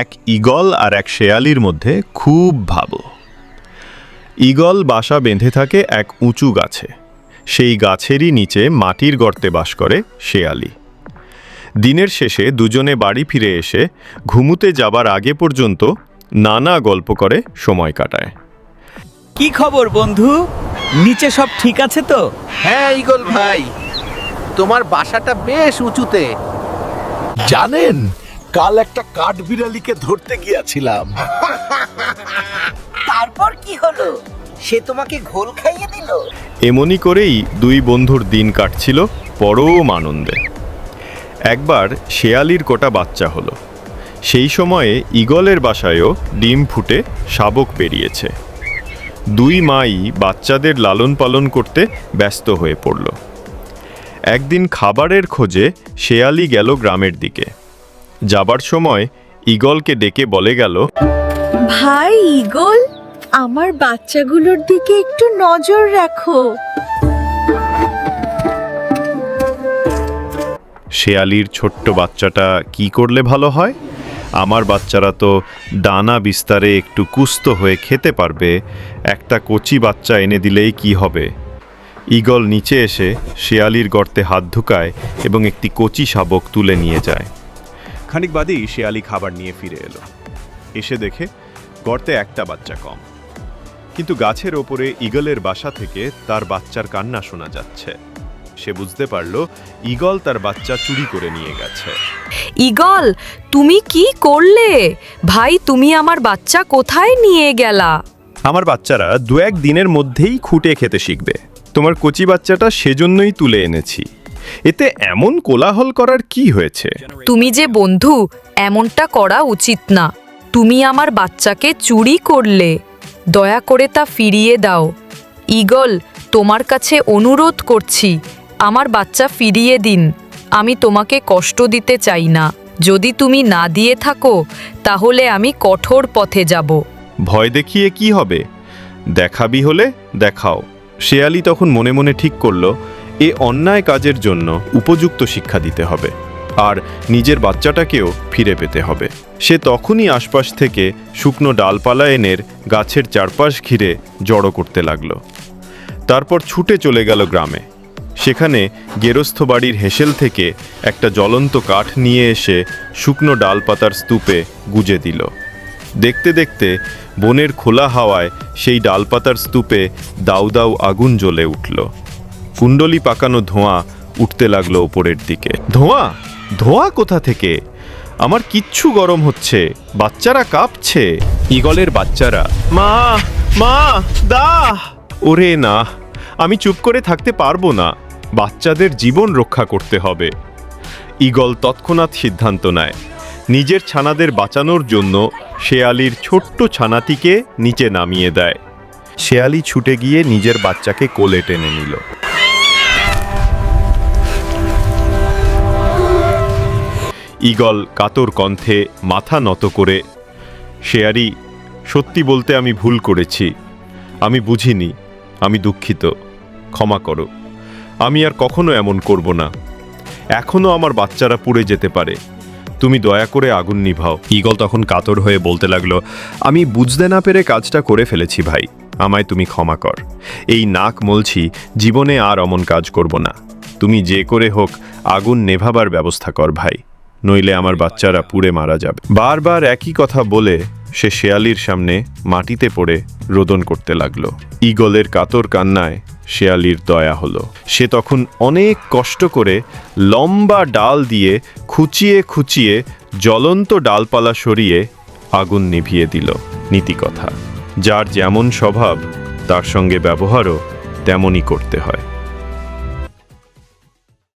এক ঈগল আর এক শেয়ালির মধ্যে খুব ভাবো। ঈগল বাসা বেঁধে থাকে এক উঁচু গাছে। সেই গাছেরই নিচে মাটির গর্তে বাস করে শেয়ালি। দিনের শেষে দুজনে বাড়ি ফিরে এসে ঘুমুতে যাবার আগে পর্যন্ত নানা গল্প করে সময় কাটায়। কি খবর বন্ধু? নিচে সব ঠিক আছে তো? হ্যাঁ ইগল ভাই তোমার বাসাটা বেশ উঁচুতে। জানেন কাল একটা কাঠ বিড়ালিকে ধরতে গিয়েছিলাম। তারপর কি হলো? সে তোমাকে ঘোল খাইয়ে দিল? এমনি করেই দুই বন্ধুর দিন কাটছিল পরম আনন্দে। একবার শেয়ালির কোটা বাচ্চা হলো। সেই সময়ে ঈগলের বাসায়ও ডিম ফুটে শাবক পেরিয়েছে দুই মাই বাচ্চাদের লালন পালন করতে ব্যস্ত হয়ে পড়ল। একদিন খাবারের খোঁজে শেয়ালি গেল গ্রামের দিকে। যাবার সময় ঈগলকে ডেকে বলে গেল ভাই ইগল আমার বাচ্চাগুলোর দিকে একটু নজর রাখো। শেয়ালির ছোট্ট বাচ্চাটা কি করলে ভালো হয়? আমার বাচ্চারা তো ডানা বিস্তারে একটু কুস্ত হয়ে খেতে পারবে একটা কচি বাচ্চা এনে দিলেই কি হবে? ঈগল নিচে এসে শেয়ালির গর্তে হাত ঢুকায় এবং একটি কচি শাবক তুলে নিয়ে যায়। খানিক বাদেই শেয়ালি খাবার নিয়ে ফিরে এলো। এসে দেখে গর্তে একটা বাচ্চা কম। কিন্তু গাছের ওপরে ঈগলের বাসা থেকে তার বাচ্চার কান্না শোনা যাচ্ছে। সে বুঝতে পারল ঈগল তার বাচ্চা চুরি করে নিয়ে গেছে। ইগল তুমি কি করলে? ভাই তুমি আমার বাচ্চা কোথায় নিয়ে গেলা? আমার বাচ্চারা দু এক দিনের মধ্যেই খুঁটে খেতে শিখবে। তোমার কচি বাচ্চাটা সেজন্যই তুলে এনেছি। এতে এমন কোলাহল করার কি হয়েছে? তুমি যে বন্ধু এমনটা করা উচিত না। তুমি আমার বাচ্চাকে চুরি করলে। দয়া করে তা ফিরিয়ে দাও। ইগল তোমার কাছে অনুরোধ করছি আমার বাচ্চা ফিরিয়ে দিন। আমি তোমাকে কষ্ট দিতে চাই না। যদি তুমি না দিয়ে থাকো তাহলে আমি কঠোর পথে যাব। ভয় দেখিয়ে কি হবে? দেখাবি হলে দেখাও। শেয়ালি তখন মনে মনে ঠিক করল এ অন্যায় কাজের জন্য উপযুক্ত শিক্ষা দিতে হবে, আর নিজের বাচ্চাটাকেও ফিরে পেতে হবে। সে তখনই আশপাশ থেকে শুকনো ডালপালা এনের গাছের চারপাশ ঘিরে জড়ো করতে লাগল। তারপর ছুটে চলে গেল গ্রামে। সেখানে গেরস্থ বাড়ির হেসেল থেকে একটা জ্বলন্ত কাঠ নিয়ে এসে শুকনো ডালপাতার স্তূপে গুজে দিল। দেখতে দেখতে বনের খোলা হাওয়ায় সেই ডালপাতার স্তূপে দাউ দাউ আগুন জ্বলে উঠল। কুণ্ডলি পাকানো ধোঁয়া উঠতে লাগল ওপরের দিকে। ধোঁয়া? ধোঁয়া কোথা থেকে? আমার কিচ্ছু গরম হচ্ছে। বাচ্চারা কাঁপছে। ঈগলের বাচ্চারা, মা মা দা ওরে না, আমি চুপ করে থাকতে পারব না। বাচ্চাদের জীবন রক্ষা করতে হবে। ঈগল তৎক্ষণাৎ সিদ্ধান্ত নেয়। নিজের ছানাদের বাঁচানোর জন্য শেয়ালির ছোট্ট ছানাটিকে নিচে নামিয়ে দেয়। শেয়ালি ছুটে গিয়ে নিজের বাচ্চাকে কোলে টেনে নিল। ঈগল কাতর কণ্ঠে মাথা নত করে, শেয়ারি, সত্যি বলতে আমি ভুল করেছি। আমি বুঝিনি, আমি দুঃখিত, ক্ষমা করো। আমি আর কখনো এমন করব না। এখনও আমার বাচ্চারা পুড়ে যেতে পারে। তুমি দয়া করে আগুন নিভাও। ঈগল তখন কাতর হয়ে বলতে লাগল, আমি বুঝতে না পেরে কাজটা করে ফেলেছি ভাই। আমায় তুমি ক্ষমা কর। এই নাক মলছি, জীবনে আর অমন কাজ করব না। তুমি যে করে হোক, আগুন নেভাবার ব্যবস্থা কর ভাই। নইলে আমার বাচ্চারা পুড়ে মারা যাবে। বারবার একই কথা বলে সে শেয়ালির সামনে মাটিতে পড়ে রোদন করতে লাগল। ঈগলের কাতর কান্নায় শেয়ালির দয়া হলো। সে তখন অনেক কষ্ট করে লম্বা ডাল দিয়ে খুচিয়ে খুচিয়ে জ্বলন্ত ডালপালা সরিয়ে আগুন নিভিয়ে দিল নীতিকথা। যার যেমন স্বভাব, তার সঙ্গে ব্যবহারও তেমনই করতে হয়।